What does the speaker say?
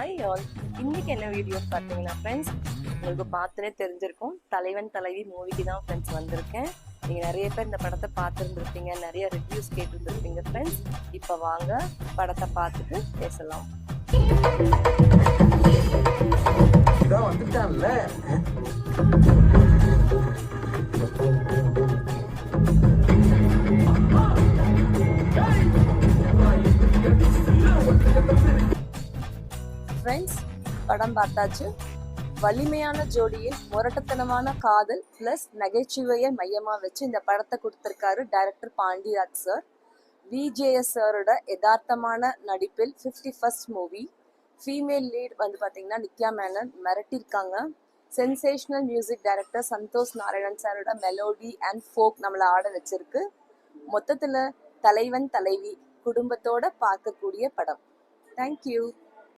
I all இன்னைக்கு என்ன videos பார்த்தீங்கன்னா ஃப்ரெண்ட்ஸ் உங்களுக்கு பார்த்துனே தெரிஞ்சிருக்கும். தலைவன் தலைவி மூவிக்கு தான் ஃப்ரெண்ட்ஸ் வந்திருக்கேன். நீங்கள் நிறைய பேர் இந்த படத்தை பார்த்துருந்துருப்பீங்க. நிறைய ரிவ்யூஸ் கேட்டுருந்துருப்பீங்க ஃப்ரெண்ட்ஸ் இப்போ வாங்க படத்தை பார்த்துட்டு பேசலாம். வந்துட்டான்ல? ஃப்ரெண்ட்ஸ் படம் பார்த்தாச்சு. வலிமையான ஜோடியில் முரட்டத்தனமான காதல் ப்ளஸ் நகைச்சுவையை மையமாக வச்சு இந்த படத்தை கொடுத்துருக்காரு டைரக்டர் பாண்டியராஜ் சார் விஜேஎஸ் சாரோட யதார்த்தமான நடிப்பில் fifty first movie female lead வந்து பார்த்தீங்கன்னா Nithya Menen மிரட்டியிருக்காங்க. Sensational music director Santhosh Narayanan சாரோட மெலோடி அண்ட் ஃபோக் நம்மளை ஆட வச்சிருக்கு. மொத்தத்தில் தலைவன் தலைவி குடும்பத்தோட பார்க்கக்கூடிய படம். தேங்க்யூ